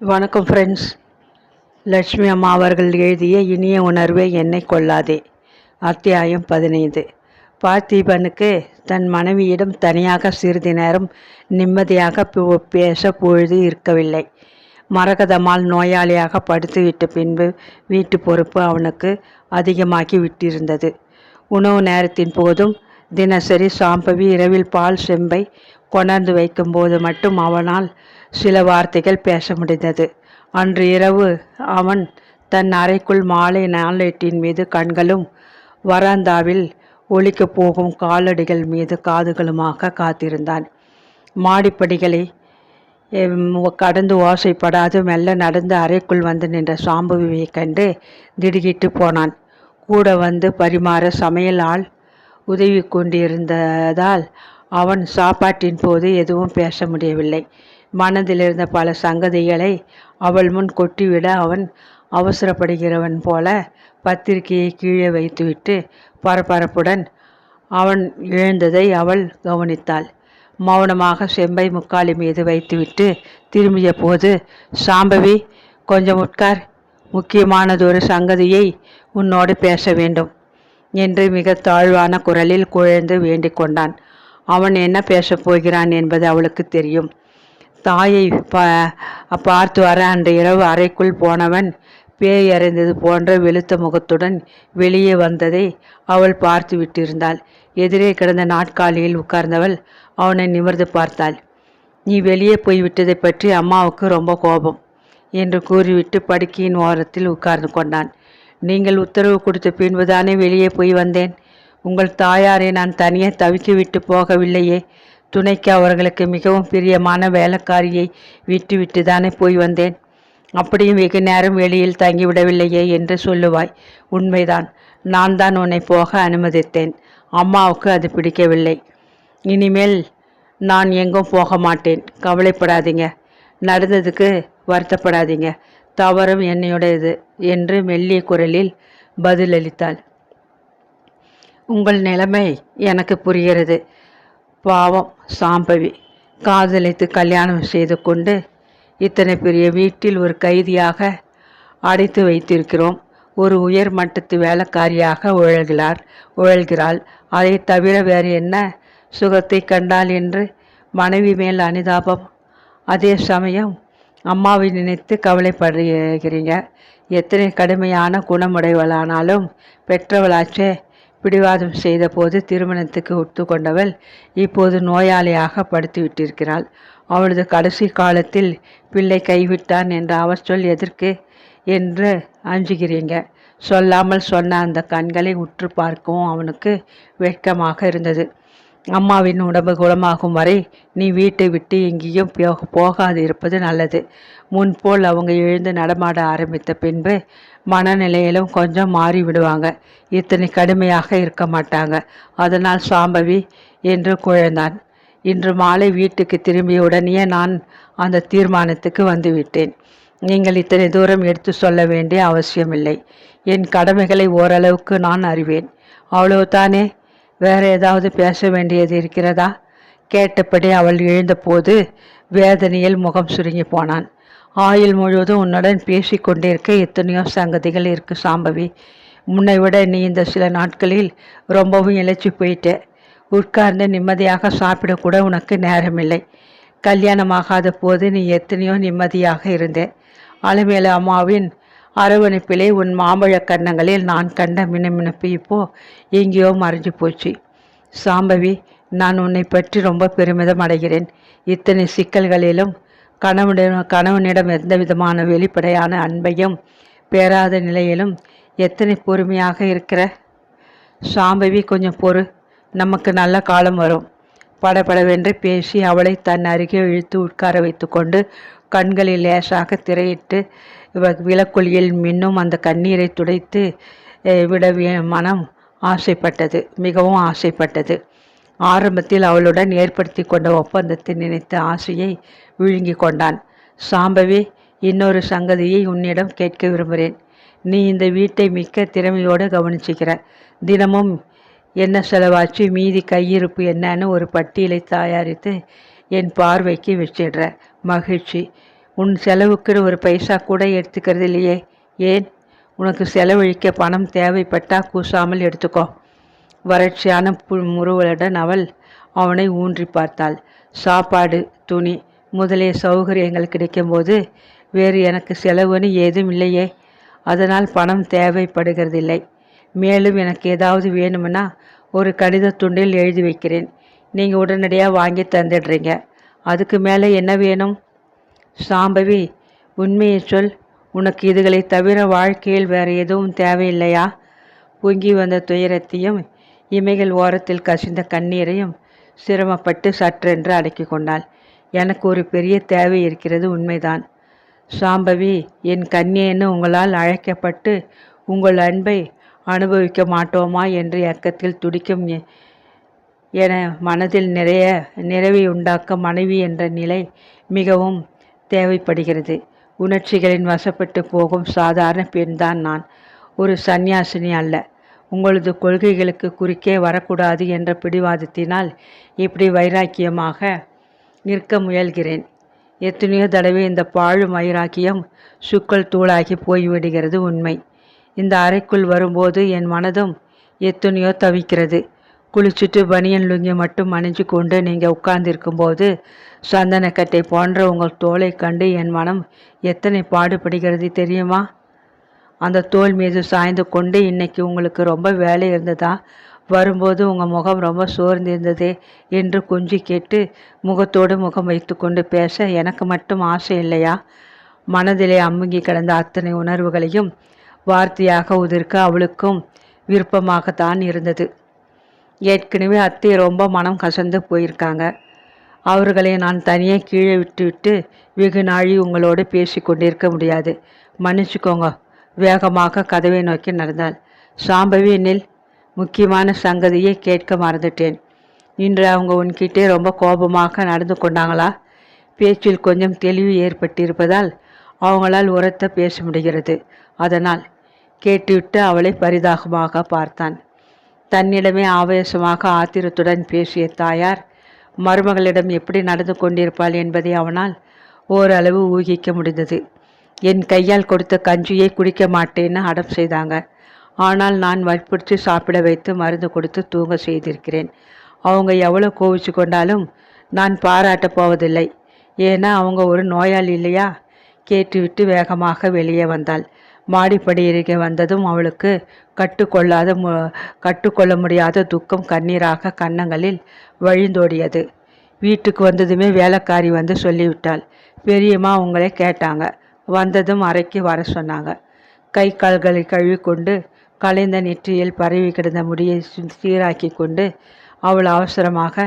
வணக்கம் ஃப்ரெண்ட்ஸ் லட்சுமி அம்மா அவர்கள் எழுதிய இனிய உணர்வே என்னை கொள்ளாதே. அத்தியாயம் பதினைந்து. பார்த்திபனுக்கு தன் மனைவியிடம் தனியாக சிறிது நேரம் நிம்மதியாக பேச பொழுது இருக்கவில்லை. மரகதம்மாள் நோயாளியாக படுத்துவிட்ட பின்பு வீட்டு பொறுப்பு அவனுக்கு அதிகமாகி விட்டிருந்தது. உணவு நேரத்தின் போதும் தினசரி சாம்பவி இரவில் பால் செம்பை கொணர்ந்து வைக்கும்போது மட்டும் அவனால் சில வார்த்தைகள் பேச முடிந்தது. அன்று இரவு அவன் தன் அறைக்குள் மாலை நாளேட்டின் மீது கண்களும் வராந்தாவில் ஒலிக்கப் போகும் காலடிகள் மீது காதுகளுமாக காத்திருந்தான். மாடிப்படிகளை கடந்து ஓசைப்படாது மெல்ல நடந்து அறைக்குள் வந்து நின்ற சாம்புவியைக் கண்டு திடுகிட்டு போனான். கூட வந்து பரிமாற சமையல் ஆள் உதவி கொண்டிருந்ததால் அவன் சாப்பாட்டின் போது எதுவும் பேச முடியவில்லை. மனதில் இருந்த பல சங்கதிகளை அவள் முன் கொட்டிவிட அவன் அவசரப்படுகிறவன் போல பத்திரிகையை கீழே வைத்துவிட்டு பரபரப்புடன் அவன் எழுந்ததை அவள் கவனித்தாள். மௌனமாக செம்பை முக்காலி மீது வைத்துவிட்டு திரும்பிய போது சாம்பவி கொஞ்சம் உட்கார். முக்கியமானதொரு சங்கதியை உன்னோடு பேச வேண்டும் என்று மிக தாழ்வான குரலில் குழைந்து வேண்டிக் கொண்டான். அவன் என்ன பேசப் போகிறான் என்பது அவளுக்கு தெரியும். தாயை பா பார்த்து வர அன்று இரவு அறைக்குள் போனவன் பேய் அறைந்தது போன்ற வெளுத்த முகத்துடன் வெளியே வந்ததை அவள் பார்த்து விட்டிருந்தாள். எதிரே கிடந்த நாட்காலியில் உட்கார்ந்தவள் அவனை நிமிர்ந்து பார்த்தாள். நீ வெளியே போய்விட்டதை பற்றி அம்மாவுக்கு ரொம்ப கோபம் என்று கூறிவிட்டு படுக்கையின் ஓரத்தில் உட்கார்ந்து கொண்டான். நீங்கள் உத்தரவு கொடுத்த பின்புதானே வெளியே போய் வந்தேன். உங்கள் தாயாரை நான் தனியே தவிக்க விட்டு போகவில்லையே. துணைக்கு அவர்களுக்கு மிகவும் பிரியமான வேலைக்காரியை விட்டுவிட்டு தானே போய் வந்தேன். அப்படியும் வெகு நேரம் வெளியில் தங்கிவிடவில்லையே என்று சொல்லுவாய். உண்மைதான். நான் தான் உன்னை போக அனுமதித்தேன். அம்மாவுக்கு அது பிடிக்கவில்லை. இனிமேல் நான் எங்கும் போக மாட்டேன். கவலைப்படாதீங்க. நடந்ததுக்கு வருத்தப்படாதீங்க. தவறும் என்னையுடையது என்று மெல்லிய குரலில் பதிலளித்தாள். உங்கள் நிலைமை எனக்கு புரிகிறது. பாவம் சாம்பவி. காதலித்து கல்யாணம் செய்து கொண்டு இத்தனை பெரிய வீட்டில் ஒரு கைதியாக அடைத்து வைத்திருக்கிறோம். ஒரு உயர் மட்டத்து வேலைக்காரியாக உழல்கிறார் உழல்கிறாள். அதை தவிர வேறு என்ன சுகத்தை கண்டால் என்று மனைவி மேல் அனுதாபம். அதே சமயம் அம்மாவை நினைத்து கவலைப்படுகிறீங்க. எத்தனை கடுமையான குணமுடையவளானாலும் பெற்றவளாச்சே பிடிவாதம் செய்தபோது திருமணத்துக்கு ஒத்துக்கொண்டவள் இப்போது நோயாளியாக படுத்துவிட்டிருக்கிறாள். அவளது கடைசி காலத்தில் பிள்ளை கைவிட்டான் என்ற சொல் எதற்கு என்று அஞ்சுகிறீங்க? சொல்லாமல் சொன்ன அந்த கண்களை உற்று பார்க்கவும் அவனுக்கு வெட்கமாக இருந்தது. அம்மாவின் உடம்பு குணமாகும் வரை நீ வீட்டை விட்டு எங்கேயும் போக போகாது இருப்பது நல்லது. முன்போல் அவங்க எழுந்து நடமாட ஆரம்பித்த பின்பு மனநிலையிலும் கொஞ்சம் மாறி விடுவாங்க. இத்தனை கடுமையாக இருக்க மாட்டாங்க. அதனால் சாம்பவி என்று குழந்தான். இன்று மாலை வீட்டுக்கு திரும்பிய உடனே நான் அந்த தீர்மானத்துக்கு வந்துவிட்டேன். நீங்கள் இத்தனை தூரம் எடுத்து சொல்ல வேண்டிய அவசியமில்லை. என் கடமைகளை ஓரளவுக்கு நான் அறிவேன். அவ்வளவுதானே? வேற ஏதாவது பேச வேண்டியது இருக்கிறதா? கேட்டபடி அவள் எழுந்தபோது வேதனையில் முகம் சுருங்கி போனான். ஆயுள் முழுவதும் உன்னுடன் பேசி கொண்டிருக்க எத்தனையோ சங்கதிகள் இருக்கு சாம்பவி. முன்னை விட நீ இந்த சில நாட்களில் ரொம்பவும் இழைச்சி போயிட்ட. உட்கார்ந்து நிம்மதியாக சாப்பிடக்கூட உனக்கு நேரமில்லை. கல்யாணமாகாத போது நீ எத்தனையோ நிம்மதியாக இருந்த. அலமேல அம்மாவின் அரவணைப்பிலே உன் மாம்பழக் கன்னங்களில் நான் கண்ட மினுமினுப்பு இப்போ எங்கேயோ மறைஞ்சு போச்சு. சாம்பவி நான் உன்னை பற்றி ரொம்ப பெருமிதம் அடைகிறேன். இத்தனை சிக்கல்களிலும் கணவனிடம் கணவனிடம் எந்த விதமான வெளிப்படையான அன்பையும் பெறாத நிலையிலும் எத்தனை பொறுமையாக இருக்கிற? சாம்பவி கொஞ்சம் பொறு. நமக்கு நல்ல காலம் வரும். படபடவென்று பேசி அவளை தன் அருகே இழுத்து உட்கார வைத்துக்கொண்டு கண்களில் லேசாக திரையிட்டு விளக்கொலியில் மின்னும் அந்த கண்ணீரை துடைத்து விட மனம் ஆசைப்பட்டது. மிகவும் ஆசைப்பட்டது. ஆரம்பத்தில் அவளுடன் ஏற்படுத்தி கொண்ட ஒப்பந்தத்தை நினைத்த ஆசையை விழுங்கி கொண்டான் சாம்பவி இன்னொரு சங்கதியை உன்னிடம் கேட்க விரும்புகிறேன். நீ இந்த வீட்டை மிக்க திறமையோடு கவனிச்சுக்கிற. தினமும் என்ன செலவாச்சு மீதி கையிருப்பு என்னன்னு ஒரு பட்டியலை தயாரித்து என் பார்வைக்கு வச்சிடுற. மகிழ்ச்சி. உன் செலவுக்குன்னு ஒரு பைசா கூட எடுத்துக்கிறது இல்லையே. ஏன்? உனக்கு செலவழிக்க பணம் தேவைப்பட்டா கூசாமல் எடுத்துக்கோ. வறட்சியான பு முறுவலுடன் அவள் அவனை ஊன்றி பார்த்தாள். சாப்பாடு துணி முதலிய சௌகரியங்கள் கிடைக்கும்போது வேறு எனக்கு செலவுன்னு ஏதும் இல்லையே. அதனால் பணம் தேவைப்படுகிறதில்லை. மேலும் எனக்கு ஏதாவது வேணும்னா ஒரு கடித துண்டில் எழுதி வைக்கிறேன். நீங்கள் உடனடியாக வாங்கி தந்துடுறீங்க. அதுக்கு மேலே என்ன வேணும்? சாம்பவி உண்மையை சொல். உனக்கு இதுகளை தவிர வாழ்க்கையில் வேறு எதுவும் தேவையில்லையா? பொங்கி வந்த துயரத்தையும் இமைகள் ஓரத்தில் கசிந்த கண்ணீரையும் சிரமப்பட்டு சற்றென்று அடக்கி கொண்டாள். எனக்கு ஒரு பெரிய தேவை இருக்கிறது உண்மைதான். சாம்பவி என் கண்ணியன்னு உங்களால் அழைக்கப்பட்டு உங்கள் அன்பை அனுபவிக்க மாட்டோமா என்று ஏக்கத்தில் துடிக்கும் என மனதில் நிறைய நிறைவை உண்டாக்க மனைவி என்ற நிலை மிகவும் தேவைப்படுகிறது. உணர்ச்சிகளின் வசப்பட்டு போகும் சாதாரண பெண்தான் நான். ஒரு சந்நியாசினி அல்ல. உங்களது கொள்கைகளுக்கு குறுக்கே வரக்கூடாது என்ற பிடிவாதத்தினால் இப்படி வைராக்கியமாக நிற்க முயல்கிறேன். எத்தனையோ தடவை இந்த பாழும் மயிராக்கியம் சுக்கள் தூளாகி போய்விடுகிறது உண்மை. இந்த அறைக்குள் வரும்போது என் மனதும் எத்தனையோ தவிக்கிறது. குளிச்சுட்டு பனியன் லுங்கி மட்டும் அணிஞ்சு கொண்டு நீங்கள் உட்கார்ந்திருக்கும்போது சந்தனக்கட்டை போன்ற உங்கள் தோலை கண்டு என் மனம் எத்தனை பாடுபடுகிறது தெரியுமா? அந்த தோல் மீது சாய்ந்து கொண்டு இன்னைக்கு உங்களுக்கு ரொம்ப வேலை இருந்ததா? வரும்போது உங்கள் முகம் ரொம்ப சோர்ந்திருந்ததே என்று குஞ்சு கேட்டு முகத்தோடு முகம் வைத்துக்கொண்டு பேச எனக்கு மட்டும் ஆசை இல்லையா? மனதிலே அம்முங்கி கிடந்த அத்தனை உணர்வுகளையும் வார்த்தையாக உதிர்க்க அவளுக்கும் விருப்பமாகத்தான் இருந்தது. ஏற்கனவே அத்தை ரொம்ப மனம் கசந்து போயிருக்காங்க. அவர்களை நான் தனியாக கீழே விட்டுவிட்டு வெகு நாழி உங்களோடு பேசி கொண்டிருக்க முடியாது. மன்னிச்சுக்கோங்க. வேகமாக கதவை நோக்கி நடந்தாள். சாம்பவி என்னில் முக்கியமான சங்கதியை கேட்க மறந்துட்டேன். இன்று அவங்க உன்கிட்டே ரொம்ப கோபமாக நடந்து கொண்டாங்களா? பேச்சில் கொஞ்சம் தெளிவு ஏற்பட்டிருப்பதால் அவங்களால் உரத்த பேச முடிகிறது. அதனால் கேட்டுவிட்டு அவளை பரிதாகமாக பார்த்தான். தன்னிடமே ஆவேசமாக ஆத்திரத்துடன் பேசிய தாயார் மருமகளிடம் எப்படி நடந்து கொண்டிருப்பாள் என்பதை அவனால் ஓரளவு ஊகிக்க முடிந்தது. என் கையால் கொடுத்த கஞ்சியை குடிக்க மாட்டேன்னு அடம் செய்தாங்க. ஆனால் நான் வற்புறுத்தி சாப்பிட வைத்து மருந்து கொடுத்து தூங்க செய்திருக்கிறேன். அவங்க எவ்வளோ கோவிச்சு கொண்டாலும் நான் பாராட்டப் போவதில்லை. ஏன்னா அவங்க ஒரு நோயாளி இல்லையா? கேட்டுவிட்டு வேகமாக வெளியே வந்தாள். மாடிப்படி அருகே வந்ததும் அவளுக்கு கட்டுக்கொள்ளாத மு கட்டுக்கொள்ள முடியாத துக்கம் கண்ணீராக கன்னங்களில் வழிந்தோடியது. வீட்டுக்கு வந்ததுமே வேலைக்காரி வந்து சொல்லிவிட்டாள். பெரியம்மா உங்களை கேட்டாங்க. வந்ததும் அறைக்கு வர சொன்னாங்க. கை கால்களை கழுவிக்கொண்டு கலைந்த நெற்றியில் பரவி கிடந்த முடியை சீராக்கி கொண்டு அவள் அவசரமாக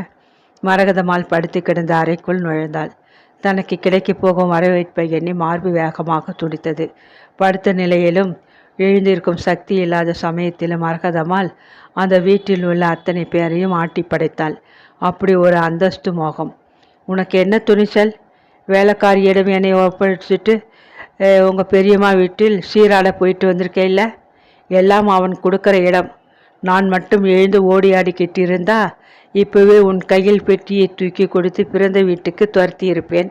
மரகதமால் படுத்து கிடந்த அறைக்குள் நுழைந்தாள். தனக்கு கிடைக்கப் போகும் வரவேற்பை எண்ணி மார்பு வேகமாக துடித்தது. படுத்த நிலையிலும் எழுந்திருக்கும் சக்தி இல்லாத சமயத்திலும் மரகதமால் அந்த வீட்டில் உள்ள அத்தனை பேரையும் ஆட்டி படைத்தாள். அப்படி ஒரு அந்தஸ்து மோகம். உனக்கு என்ன துணிச்சல்? வேலைக்காரியிடம் என்னை ஒப்படைச்சிட்டு உங்கள் பெரியம்மா வீட்டில் சீராட போயிட்டு வந்திருக்கே இல்லை? எல்லாம் அவன் கொடுக்குற இடம். நான் மட்டும் எழுந்து ஓடியாடி கெட்டிருந்தா இப்போவே உன் கையில் பெட்டியை தூக்கி கொடுத்து பிறந்த வீட்டுக்கு துரத்தியிருப்பேன்.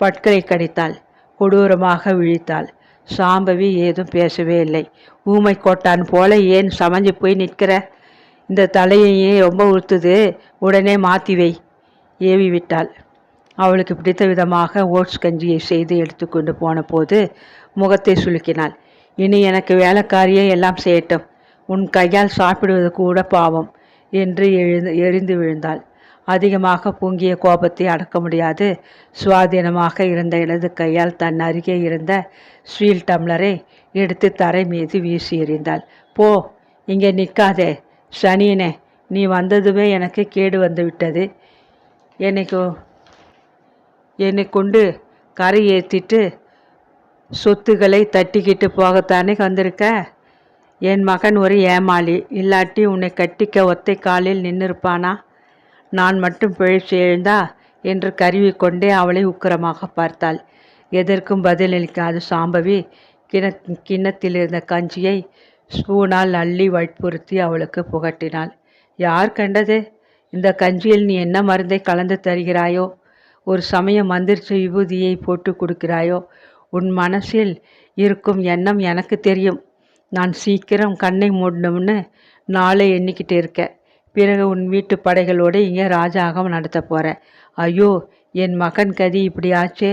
பட்களை கடித்தாள். கொடூரமாக விழித்தாள். சாம்பவி ஏதும் பேசவே இல்லை. ஊமை கோட்டான் போல ஏன் சமைஞ்சு போய் நிற்கிற? இந்த தலையையே ரொம்ப உறுத்துது. உடனே மாற்றி வை. ஏவி விட்டாள் அவளுக்கு பிடித்த விதமாக ஓட்ஸ் கஞ்சியை செய்து எடுத்துக்கொண்டு போன போது முகத்தை சுலுக்கினாள் இனி எனக்கு வேலைக்காரியே எல்லாம் செய்யட்டும் உன் கையால் சாப்பிடுவது கூட பாவம் என்று எழுந்து எரிந்து விழுந்தாள். அதிகமாக பொங்கிய கோபத்தை அடக்க முடியாது. சுவாதீனமாக இருந்த இடது கையால் தன் அருகே இருந்த ஸ்வீல் டம்ளரை எடுத்து தரை மீது வீசி எறிந்தாள். போ இங்கே நிற்காதே. சனியனே நீ வந்ததுமே எனக்கு கேடு வந்து விட்டது என்னைக்கு என்னை கொண்டு கரை ஏற்றிட்டு சொத்துக்களை தட்டிக்கிட்டு போகத்தானே வந்திருக்க? என் மகன் ஒரு ஏமாளி இல்லாட்டி உன்னை கட்டிக்க ஒத்தை காலில் நின்றிருப்பானா நான் மட்டும் பிழைச்சு எழுந்தா? என்று கருவி கொண்டே அவளை உக்கிரமாக பார்த்தாள். எதற்கும் பதிலளிக்காத சாம்பவி. கிண கிண்ணத்தில் இருந்த கஞ்சியை ஸ்பூனால் அள்ளி வற்புறுத்தி அவளுக்கு புகட்டினாள். யார் கண்டது? இந்த கஞ்சியில் நீ என்ன மருந்தை கலந்து தருகிறாயோ? ஒரு சமயம் மந்திரிச்ச விபூதியை போட்டு கொடுக்கிறாயோ? உன் மனசில் இருக்கும் எண்ணம் எனக்கு தெரியும். நான் சீக்கிரம் கண்ணை மூடணும்னு நாளை எண்ணிக்கிட்டு இருக்கேன் பிறகு உன் வீட்டு படைகளோடு இங்கே ராஜாகம் நடத்த போகிறேன் ஐயோ என் மகன் கதி இப்படி ஆச்சே.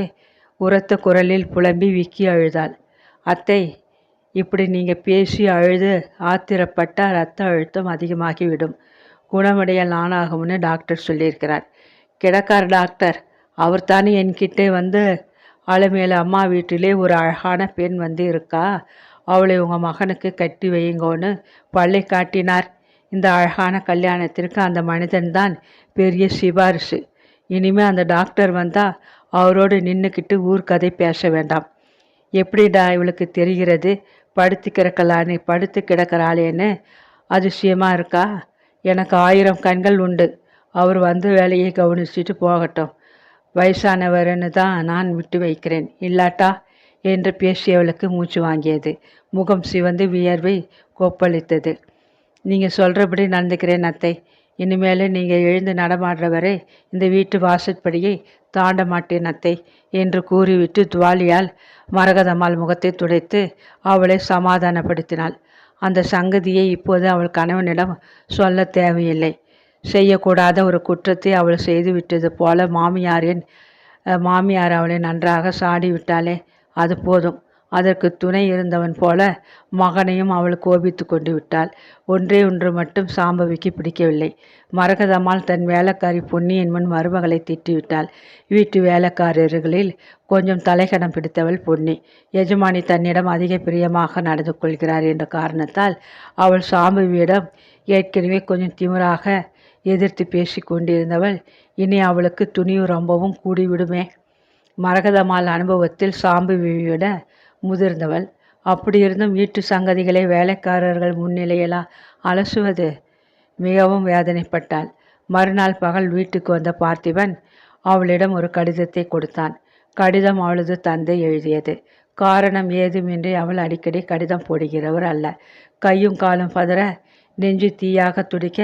உரத்த குரலில் புலம்பி விக்கி அழுதாள். அத்தை இப்படி நீங்கள் பேசி அழுது ஆத்திரப்பட்டால் ரத்த அழுத்தம் அதிகமாகிவிடும். குணமடைய நானாகும்னு டாக்டர் சொல்லியிருக்கிறார். கிடக்கார் டாக்டர். அவர் தானே என்கிட்டே வந்து அலமேல அம்மா வீட்டிலே ஒரு அழகான பெண் வந்து இருக்கா? அவளை உங்கள் மகனுக்கு கட்டி வையுங்கோன்னு பள்ளை காட்டினார். இந்த அழகான கல்யாணத்திற்கு அந்த மனிதன்தான் பெரிய சிபாரிசு. இனிமே அந்த டாக்டர் வந்தால் அவரோடு நின்றுக்கிட்டு ஊர் கதை பேச வேண்டாம். எப்படிடா இவளுக்கு தெரிகிறது? படுத்து கிடக்கலான்னு படுத்து கிடக்கிறாளேன்னு அதிசயமாக இருக்கா? எனக்கு ஆயிரம் கண்கள் உண்டு. அவர் வந்து வேலையை கவனிச்சுட்டு போகட்டும். வயசானவர்னு தான் நான் விட்டு வைக்கிறேன். இல்லாட்டா? என்று பேசியவளுக்கு மூச்சு வாங்கியது. முகம் சிவந்து வியர்வை கொப்பளித்தது. நீங்கள் சொல்கிறபடி நடந்துக்கிறேன் அத்தை. இனிமேல் நீங்கள் எழுந்து நடமாடுற வரை இந்த வீட்டு வாசற்படியை தாண்ட மாட்டேன் அத்தை என்று கூறிவிட்டு துவாலியால் மரகதம்மாள் முகத்தை துடைத்து அவளை சமாதானப்படுத்தினாள். அந்த சங்கதியை இப்போது அவள் கணவனிடம் சொல்ல தேவையில்லை. செய்யக்கூடாத ஒரு குற்றத்தை அவள் செய்துவிட்டது போல மாமியாரின் மாமியார் அவளை நன்றாக சாடி விட்டாளே அது போதும். அதற்கு துணை இருந்தவன் போல மகனையும் அவள் கோபித்து கொண்டு விட்டாள். ஒன்றே ஒன்று மட்டும் சாம்பவிக்கு பிடிக்கவில்லை. மரகதம்மாள் தன் வேலைக்காரி பொன்னியின் முன் மருமகளை திட்டிவிட்டாள் வீட்டு வேலைக்காரர்களில் கொஞ்சம் தலைகணம் பிடித்தவள் பொன்னி. எஜமானி தன்னிடம் அதிக பிரியமாக நடந்து கொள்கிறார் என்ற காரணத்தால் அவள் சாம்பவியிடம் ஏற்கனவே கொஞ்சம் திமிராக எதிர்த்து பேசி கொண்டிருந்தவள் இனி அவளுக்கு துணிவு ரொம்பவும் கூடிவிடுமே. மரகதமால் அனுபவத்தில் சாம்புவிட முதிர்ந்தவள். அப்படியிருந்தும் வீட்டு சங்கதிகளை வேலைக்காரர்கள் முன்னிலையில் அலசுவது மிகவும் வேதனைப்பட்டாள். மறுநாள் பகல் வீட்டுக்கு வந்த பார்த்திபன் அவளிடம் ஒரு கடிதத்தை கொடுத்தான். கடிதம் அவளது தந்தை எழுதியது. காரணம் ஏதுமின்றி அவள் அடிக்கடி கடிதம் போடுகிறவர் அல்ல. கையும் காலும் பதற நெஞ்சு தீயாக துடிக்க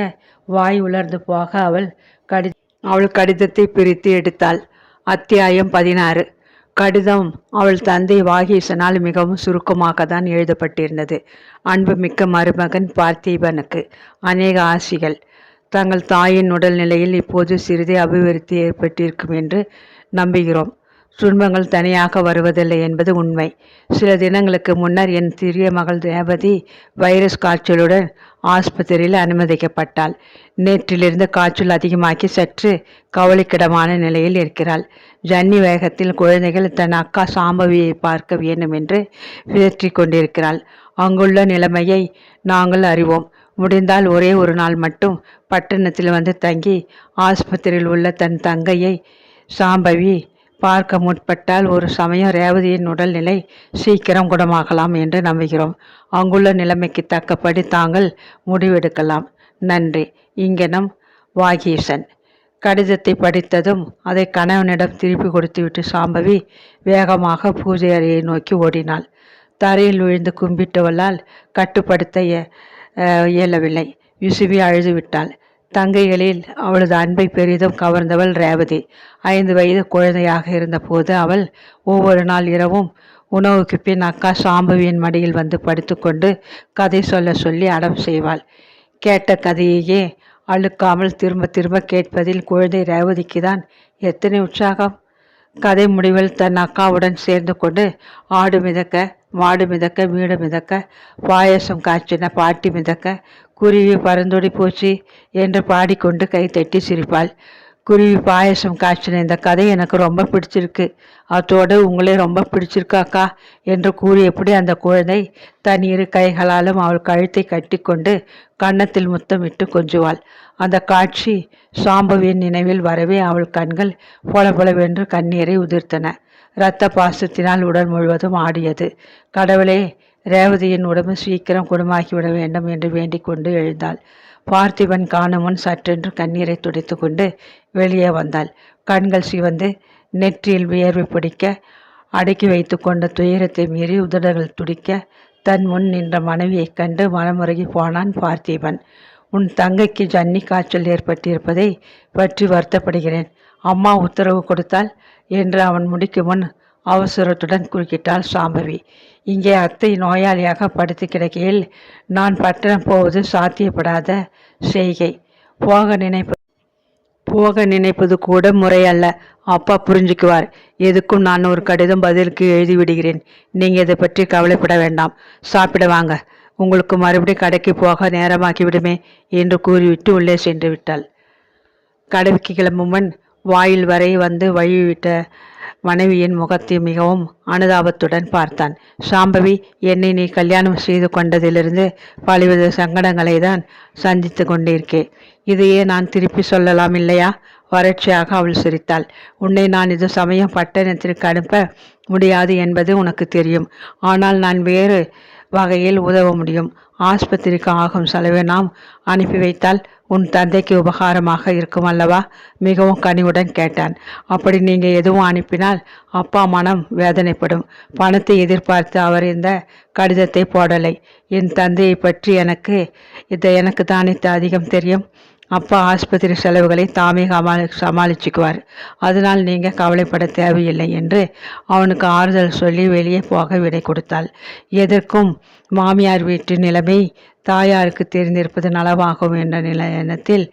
வாய் உலர்ந்து போக அவள் கடி அவள் கடிதத்தை பிரித்து எடுத்தாள். அத்தியாயம் பதினாறு. கடிதம் அவள் தந்தை வாகீசனால் மிகவும் சுருக்கமாக தான் எழுதப்பட்டிருந்தது அன்புமிக்க மருமகன் பார்த்திபனுக்கு அநேக ஆசிகள். தங்கள் தாயின் உடல்நிலையில் இப்போது சிறிதே அபிவிருத்தி ஏற்பட்டிருக்கும் என்று நம்புகிறோம். துன்பங்கள் தனியாக வருவதில்லை என்பது உண்மை. சில தினங்களுக்கு முன்னர் என் சிறிய மகள் தேவதி வைரஸ் காய்ச்சலுடன் ஆஸ்பத்திரியில் அனுமதிக்கப்பட்டாள். நேற்றிலிருந்து காய்ச்சல் அதிகமாக்கி சற்று கவலைக்கிடமான நிலையில் இருக்கிறாள். ஜன்னி வேகத்தில் குழந்தைகள் தன் அக்கா சாம்பவியை பார்க்க வேண்டும் என்று விதற்றி கொண்டிருக்கிறாள். அங்குள்ள நிலைமையை நாங்கள் அறிவோம். முடிந்தால் ஒரே ஒரு நாள் மட்டும் பட்டணத்தில் வந்து தங்கி ஆஸ்பத்திரியில் உள்ள தன் தங்கையை சாம்பவி பார்க்க முற்பட்டால் ஒரு சமயம் ரேவதியின் உடல்நிலை சீக்கிரம் குணமாகலாம் என்று நம்புகிறோம். அங்குள்ள நிலைமைக்கு தக்கபடி தாங்கள் முடிவெடுக்கலாம். நன்றி. இங்கனம் வாகீசன். கடிதத்தை படித்ததும் அதை கணவனிடம் திருப்பி கொடுத்துவிட்டு சாம்பவி வேகமாக பூஜை அறையை நோக்கி ஓடினாள். தரையில் விழுந்து கும்பிட்டவளால் கட்டுப்படுத்த இயலவில்லை. விசுவி அழுதுவிட்டாள். தங்கைகளில் அவளது அன்பை பெரிதும் கவர்ந்தவள் ரேவதி. ஐந்து வயது குழந்தையாக இருந்தபோது அவள் ஒவ்வொரு நாள் இரவும் உணவுக்கு பின் அக்கா சாம்பவியின் மடியில் வந்து படுத்துக்கொண்டு கதை சொல்ல சொல்லி அடம் செய்வாள். கேட்ட கதையையே அழுக்காமல் திரும்ப திரும்ப கேட்பதில் குழந்தை ரேவதிக்கு தான் எத்தனை உற்சாகம். கதை முடிவில் தன் அக்காவுடன் சேர்ந்து கொண்டு ஆடு மிதக்க மாடு மிதக்க வீடு மிதக்க பாயசம் காய்ச்சின பாட்டி மிதக்க குருவி பறந்தோடி போச்சு என்று பாடிக்கொண்டு கை தட்டி சிரிப்பாள். குருவி பாயசம் காய்ச்சின இந்த கதை எனக்கு ரொம்ப பிடிச்சிருக்கு. அதோடு உங்களே ரொம்ப பிடிச்சிருக்காக்கா என்று கூறியபடி அந்த குழந்தை தன் இரு கைகளாலும் அவள் கழுத்தை கட்டிக்கொண்டு கன்னத்தில் முத்தமிட்டு கொஞ்சுவாள். அந்த காட்சி சாம்பவியின் நினைவில் வரவே அவள் கண்கள் பொலபொலவென்று கண்ணீரை உதிர்த்தன. இரத்த பாசத்தினால் உடல் முழுவதும் ஆடியது. கடவுளே ரேவதியின் உடம்பு சீக்கிரம் குணமாகிவிட வேண்டும் என்று வேண்டிக் கொண்டு எழுந்தாள். பார்த்திபன் காணுமுன் சற்றென்று கண்ணீரை துடைத்து கொண்டு வெளியே வந்தாள். கண்கள் சிவந்து நெற்றியில் வியர்வை பிடிக்க அடக்கி வைத்து கொண்ட துயரத்தை மீறி உதடுகள் துடிக்க தன் முன் நின்ற மனைவியைக் கண்டு மனமுறகி போனான் பார்த்திபன். உன் தங்கைக்கு ஜன்னி காய்ச்சல் ஏற்பட்டிருப்பதை பற்றி வருத்தப்படுகிறேன். அம்மா உத்தரவு கொடுத்தால் என்று அவன் முடிக்கும் முன் அவசரத்துடன் குறுக்கிட்டாள் சாம்பவி. இங்கே அத்தை நோயாளியாக படுத்து கிடக்கையில் நான் பட்டணம் போவது சாத்தியப்படாத செய்கை. போக நினைப்ப போக நினைப்பது கூட முறையல்ல அப்பா புரிஞ்சுக்குவார். எதுக்கும் நான் ஒரு கடிதம் பதிலுக்கு எழுதி விடுகிறேன். நீங்கள் இதை பற்றி கவலைப்பட வேண்டாம். சாப்பிட வாங்க. உங்களுக்கு மறுபடியும் கடைக்கு போக நேரமாக்கிவிடுமே என்று கூறிவிட்டு உள்ளே சென்று விட்டாள். கடைக்கு கிளம்பும் முன் வாயில் வரை வந்து வழிவிட்ட மனைவியின் முகத்தை மிகவும் அனுதாபத்துடன் பார்த்தான். சாம்பவி என்னை நீ கல்யாணம் செய்து கொண்டதிலிருந்து பலவித சங்கடங்களை தான் சந்தித்து கொண்டிருக்கேன் இதையே நான் திருப்பி சொல்லலாம் இல்லையா? வறட்சியாக அவள் சிரித்தாள். உன்னை நான் இது சமயம் பட்டணத்திற்கு அனுப்ப முடியாது என்பது உனக்கு தெரியும். ஆனால் நான் வேறு வகையில் உதவ முடியும். ஆஸ்பத்திரிக்கு ஆகும் செலவை நாம் அனுப்பி வைத்தால் உன் தந்தைக்கு உபகாரமாக இருக்கும் அல்லவா? மிகவும் கனிவுடன் கேட்டான். அப்படி நீங்கள் எதுவும் அனுப்பினால் அப்பா மனம் வேதனைப்படும். பணத்தை எதிர்பார்த்து அவர் இந்த கடிதத்தை போடலை. என் தந்தையை பற்றி எனக்கு இதை எனக்கு தானே அதிகம் தெரியும். அப்பா ஆஸ்பத்திரி செலவுகளை தாமே சமாளி சமாளிச்சுக்குவார். அதனால் நீங்கள் கவலைப்பட தேவையில்லை என்று அவனுக்கு ஆறுதல் சொல்லி வெளியே போக விடை கொடுத்தாள். எதற்கும் மாமியார் வீட்டு நிலைமை தாயாருக்கு தெரிந்திருப்பது நலவாகும் என்ற நில எண்ணத்தில்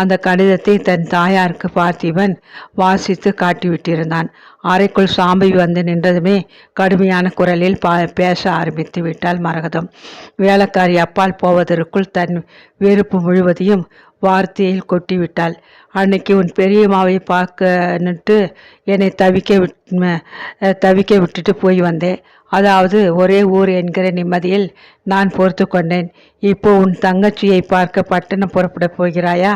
அந்த கடிதத்தை தன் தாயாருக்கு பார்த்திபன் வாசித்து காட்டிவிட்டிருந்தான். அறைக்குள் சாம்பி வந்து நின்றதுமே கடுமையான குரலில் பா பேச ஆரம்பித்து விட்டால் மரகதம். வேலைக்காரி அப்பால் போவதற்குள் தன் வெறுப்பு முழுவதையும் வார்த்தையில் கொட்டிவிட்டாள். அன்னைக்கு உன் பெரியம்மாவை பார்க்கன்னுட்டு என்னை தவிக்க விட் தவிக்க விட்டுட்டு போய் வந்தேன். அதாவது ஒரே ஊர் என்கிற நிம்மதியில் நான் பொறுத்து கொண்டேன். இப்போ உன் தங்கச்சியை பார்க்க பட்டணம் புறப்பட போகிறாயா?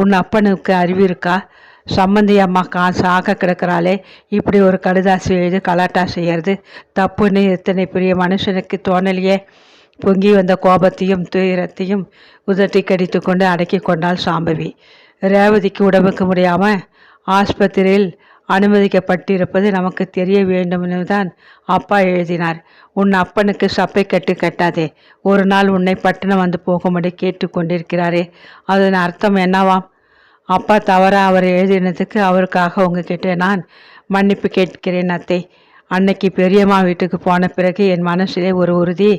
உன் அப்பனுக்கு அறிவு இருக்கா? சம்மந்தி அம்மா காசு ஆக கிடக்கிறாளே. இப்படி ஒரு கடுதாசி எழுது கலாட்டா செய்யறது தப்புன்னு இத்தனை பெரிய மனுஷனுக்கு தோணலையே. பொங்கி வந்த கோபத்தையும் துயரத்தையும் உதட்டி கடித்து கொண்டு அடக்கி கொண்டாள் சாம்பவி. ரேவதிக்கு உடம்புக்கு முடியாமல் ஆஸ்பத்திரியில் அனுமதிக்கப்பட்டிருப்பது நமக்கு தெரிய வேண்டும்னு தான் அப்பா எழுதினார். உன் அப்பனுக்கு சப்பை கட்டு கட்டாதே. ஒரு நாள் உன்னை பட்டணம் வந்து போகும்படி கேட்டு கொண்டிருக்கிறாரே. அதன் அர்த்தம் என்னவாம் அப்பா தவற அவர் எழுதினதுக்கு அவருக்காக உங்ககிட்ட நான் மன்னிப்பு கேட்கிறேன் அத்தை. அன்னைக்கு பெரியம்மா வீட்டுக்கு போன பிறகு என் மனசிலே ஒரு உறுதி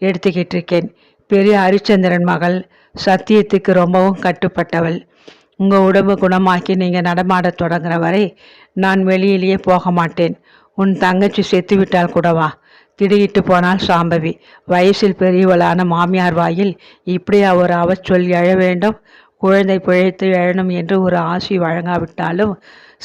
எடுத்துக்கிட்டு இருக்கேன் பெரிய ஹரிச்சந்திரன் மகள் சத்தியத்துக்கு ரொம்பவும் கட்டுப்பட்டவள். உங்கள் உடம்பு குணமாக்கி நீங்கள் நடமாடத் தொடங்குற வரை நான் வெளியிலேயே போக மாட்டேன். உன் தங்கச்சி செத்து விட்டால் கூடவா திடுகிட்டு போனால் சாம்பவி. வயசில் பெரியவளான மாமியார் வாயில் இப்படியா ஒரு அவச்சொல் எழ வேண்டும்? குழந்தை பிழைத்து எழணும் என்று ஒரு ஆசி வழங்காவிட்டாலும்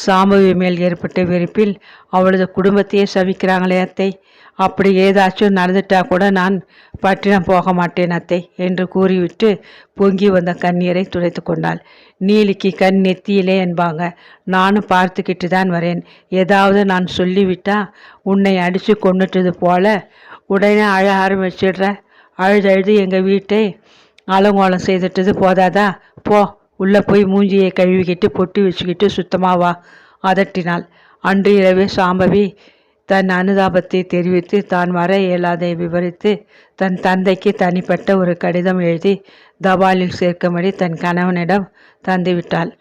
சாம்பவி மேல் ஏற்பட்ட வெறுப்பில் அவளது குடும்பத்தையே சவிக்கிறாங்களே அத்தை. அப்படி ஏதாச்சும் நடந்துட்டா கூட நான் பட்டினம் போக மாட்டேன் அத்தை என்று கூறிவிட்டு பொங்கி வந்த கண்ணீரை துடைத்து கொண்டாள். நீலிக்கு கண் நெத்தியிலே என்பாங்க. நானும் பார்த்துக்கிட்டு தான் வரேன். ஏதாவது நான் சொல்லிவிட்டா உன்னை அடித்து கொண்டுட்டது போல உடனே அழ ஆரம்பிச்சிடுற. அழுது எங்கள் வீட்டை அலங்கோலம் செய்துட்டது போதாதா? போ. உள்ளே போய் மூஞ்சியை கழுவிக்கிட்டு பொட்டி வச்சுக்கிட்டு சுத்தமாவா அதட்டினாள். அன்று இரவே சாம்பவி தன் அனுதாபத்தை தெரிவித்து தான் வர இயலாதை விவரித்து தன் தந்தைக்கு தனிப்பட்ட ஒரு கடிதம் எழுதி தபாலில் சேர்க்கும்படி தன் கணவனிடம் தந்துவிட்டாள்.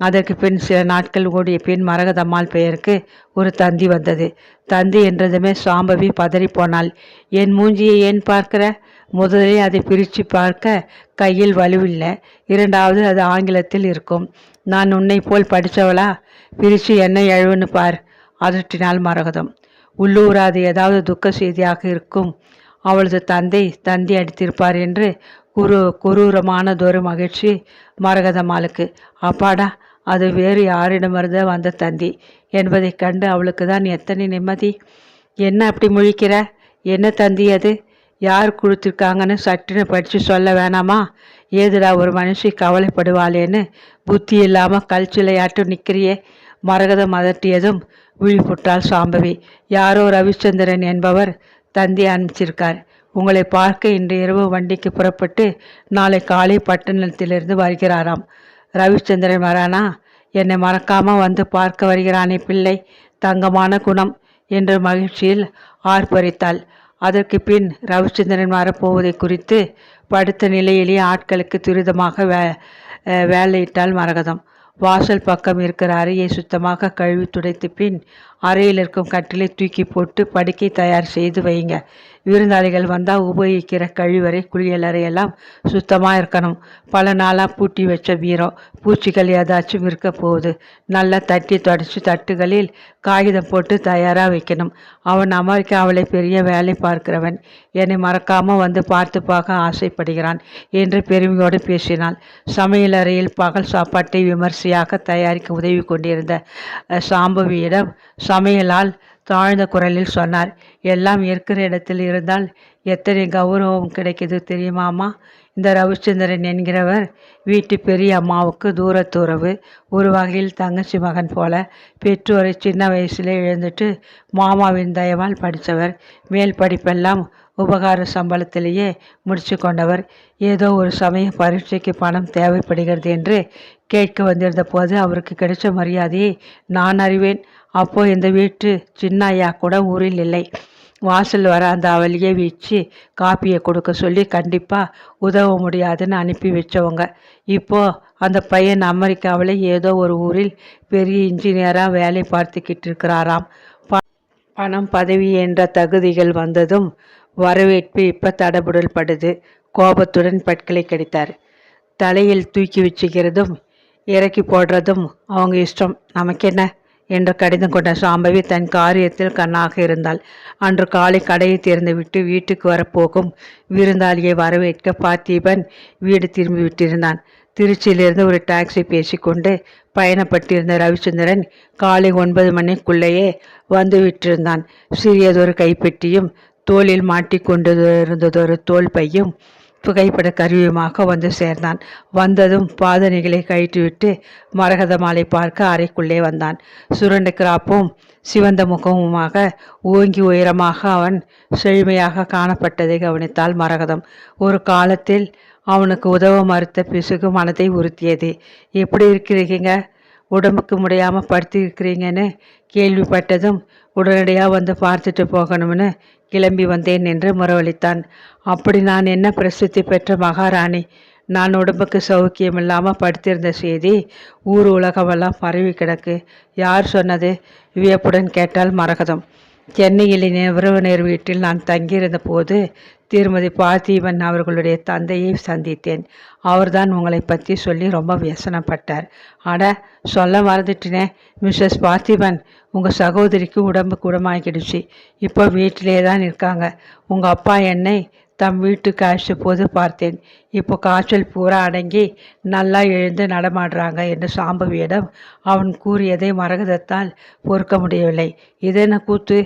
அதற்கு பின் சில நாட்கள் ஓடிய பின் மரகதம்மாள் பெயருக்கு ஒரு தந்தி வந்தது. தந்தி என்றதுமே சாம்பவி பதறிப்போனாள். என் மூஞ்சியை ஏன் பார்க்கிற? முதலில் அதை பிரித்து பார்க்க கையில் வலுவில்லை. இரண்டாவது அது ஆங்கிலத்தில் இருக்கும். நான் உன்னை போல் படித்தவளா? பிரித்து என்ன எழுவுன்னு பார். அதட்டினால் மரகதம். உள்ளூர் அது ஏதாவது துக்க செய்தியாக இருக்கும். அவளது தந்தை தந்தி அடித்திருப்பார் என்று குரு குரூரமானதொரு மகிழ்ச்சி மரகதம்மாளுக்கு அப்பாடா அது வேறு யாரிடமிருந்து வந்த தந்தி? என்பதைக் கண்டு அவளுக்கு தான் எத்தனை நிம்மதி. என்ன அப்படி முழிக்கிற? என்ன தந்தி அது? யார் கொடுத்துருக்காங்கன்னு சட்டுன்னு படித்து சொல்ல வேணாமா? ஏதுடா ஒரு மனுஷி கவலைப்படுவாளேன்னு? புத்தி இல்லாமல் கல்ச்சிலையாட்டும் நிற்கிறியே மரகதம் அதட்டியதும் விழிப்புட்டால் சாம்பவி. யாரோ ரவிச்சந்திரன் என்பவர் தந்தி அனுப்பிச்சிருக்கார். உங்களை பார்க்க இன்று இரவு வண்டிக்கு புறப்பட்டு நாளை காலை பட்டணத்திலிருந்து வருகிறாராம். ரவிச்சந்திரன் வரானா? என்னை மறக்காமல் வந்து பார்க்க வருகிறானே பிள்ளை. தங்கமான குணம். என்று மகிழ்ச்சியில் ஆர்ப்பரித்தாள். அதற்கு பின் ரவிச்சந்திரன் வரப்போவதை குறித்து படுத்த நிலையிலேயே ஆட்களுக்கு துரிதமாக வே வேலையிட்டால் மரகதம். வாசல் பக்கம் இருக்கிற அறையை சுத்தமாக கழுவி துடைத்த பின் அறையில் இருக்கும் கட்டிலை தூக்கி போட்டு படுக்கை தயார் செய்து வைங்க. விருந்தாளிகள் வந்தால் உபயோகிக்கிற கழிவறை குளியலறையெல்லாம் சுத்தமாக இருக்கணும். பல நாளாக பூட்டி வச்ச வீரம் பூச்சிகள் ஏதாச்சும் இருக்க போகுது. நல்லா தட்டி தொடச்சி தட்டுகளில் காகிதம் போட்டு தயாராக வைக்கணும். அவன் அமெரிக்காவிலே பெரிய வேலை பார்க்கிறவன். என்னை மறக்காமல் வந்து பார்த்து பார்க்க ஆசைப்படுகிறான் என்று பெருமையோடு பேசினாள். சமையலறையில் பகல் சாப்பாட்டை விமர்சையாக தயாரிக்க உதவி கொண்டிருந்த சாம்பவியிடம் சா சமையலால் தாழ்ந்த குரலில் சொன்னார். எல்லாம் இருக்கிற இடத்தில் இருந்தால் எத்தனை கௌரவம் கிடைக்குது தெரியுமாமா? இந்த ரவிச்சந்திரன் என்கிறவர் வீட்டு பெரிய அம்மாவுக்கு தூரத்துறவு. ஒரு வகையில் தங்கச்சி மகன் போல பெற்றோரை சின்ன வயசிலே இழந்துட்டு மாமாவின் தயவால் படித்தவர். மேல் படிப்பெல்லாம் உபகார சம்பளத்திலேயே முடிச்சு கொண்டவர். ஏதோ ஒரு சமயம் பரீட்சைக்கு பணம் தேவைப்படுகிறது என்று கேட்க வந்திருந்த போது அவருக்கு கிடைச்ச மரியாதையை நான் அறிவேன். அப்போ இந்த வீட்டு சின்னாயா கூட ஊரில் இல்லை. வாசல் வர அந்த அவளியை வீச்சு காப்பியை கொடுக்க சொல்லி கண்டிப்பாக உதவ முடியாதுன்னு அனுப்பி வச்சவங்க. இப்போது அந்த பையன் அமெரிக்காவில் ஏதோ ஒரு ஊரில் பெரிய இன்ஜினியராக வேலை பார்த்துக்கிட்டு இருக்கிறாராம். ப பணம் பதவி என்ற தகுதிகள் வந்ததும் வரவேற்பு இப்போ தடபுடல் படுது கோபத்துடன் பற்களை கடித்தார். தலையில் தூக்கி வச்சுக்கிறதும் இறக்கி போடுறதும் அவங்க இஷ்டம். நமக்கென்ன? என்று கடிதம் கொண்ட சாம்பவி தன் காரியத்தில் கண்ணாக இருந்தாள். அன்று காலை கடையை திறந்துவிட்டு வீட்டுக்கு வரப்போகும் விருந்தாளியை வரவேற்க பார்த்திபன் வீடு திரும்பி விட்டிருந்தான். திருச்சியிலிருந்து ஒரு டாக்ஸி பேசிக்கொண்டு பயணப்பட்டிருந்த ரவிச்சந்திரன் காலை ஒன்பது மணிக்குள்ளேயே வந்து விட்டிருந்தான். சிறியதொரு கைப்பெட்டியும் தோளில் மாட்டிக்கொண்டு இருந்ததொரு தோல் பையும் புகைப்பட கருவியுமாக வந்து சேர்ந்தான். வந்ததும் பாதணிகளை கழித்துவிட்டு மரகத மாலை பார்க்க அறைக்குள்ளே வந்தான். சுரண்ட கிராப்பும் சிவந்த முகமுமாக ஓங்கி உயரமாக அவன் செழுமையாக காணப்பட்டதை கவனித்தாள் மரகதம். ஒரு காலத்தில் அவனுக்கு உதவ மறுத்த பிசுகு மனதை உறுத்தியது. எப்படி இருக்கிறீங்க? உடம்புக்கு முடியாமல் படுத்திருக்கிறீங்கன்னு கேள்விப்பட்டதும் உடனடியாக வந்து பார்த்துட்டு போகணும்னு கிளம்பி வந்தேன் என்று முறவளித்தான் அப்படி நான் என்ன பிரசித்தி பெற்ற மகாராணி? நான் உடம்புக்கு சௌக்கியம் இல்லாமல் படுத்திருந்த செய்தி ஊர் உலகமெல்லாம் பரவி கிடக்கு. யார் சொன்னது? வியப்புடன் கேட்டால் மரகதம். சென்னையில் என் உறவினர் வீட்டில் நான் தங்கியிருந்த போது திருமதி பார்த்திபன் அவர்களுடைய தந்தையை சந்தித்தேன். அவர்தான் உங்களை பற்றி சொல்லி ரொம்ப வியசனப்பட்டார். அட சொல்ல மறந்துட்டினே. மிஸ்ஸஸ் பார்த்திபன் உங்கள் சகோதரிக்கு உடம்பு குடமாகிடுச்சு. இப்போ வீட்டிலே தான் இருக்காங்க. உங்கள் அப்பா என்னை தம் வீட்டுக்கு அழைச்ச போது பார்த்தேன். இப்போ காய்ச்சல் பூரா அடங்கி நல்லா எழுந்து நடமாடுறாங்க என்று சாம்பவியிடம் அவன் கூறியதை மரகதத்தால் பொறுக்க முடியவில்லை. இதென்ன கூத்து?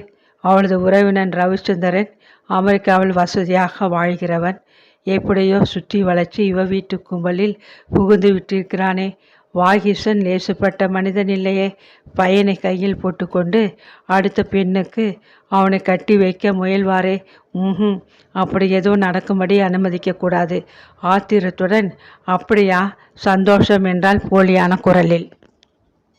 அவளது உறவினன் ரவிச்சந்திரன் அமெரிக்காவில் வசதியாக வாழ்கிறவன் எப்படியோ சுற்றி வளைச்சு இவ வீட்டு கும்பலில் புகுந்து விட்டிருக்கிறானே. வாகிசன் லேசுப்பட்ட மனிதன் இல்லையே. பையனை கையில் போட்டுக்கொண்டு அடுத்த பெண்ணுக்கு அவனை கட்டி வைக்க முயல்வாரே. ம் அப்படி எதுவும் நடக்கும்படி அனுமதிக்கக்கூடாது. ஆத்திரத்துடன் அப்படியா? சந்தோஷம் என்றால் போலியான குரலில்.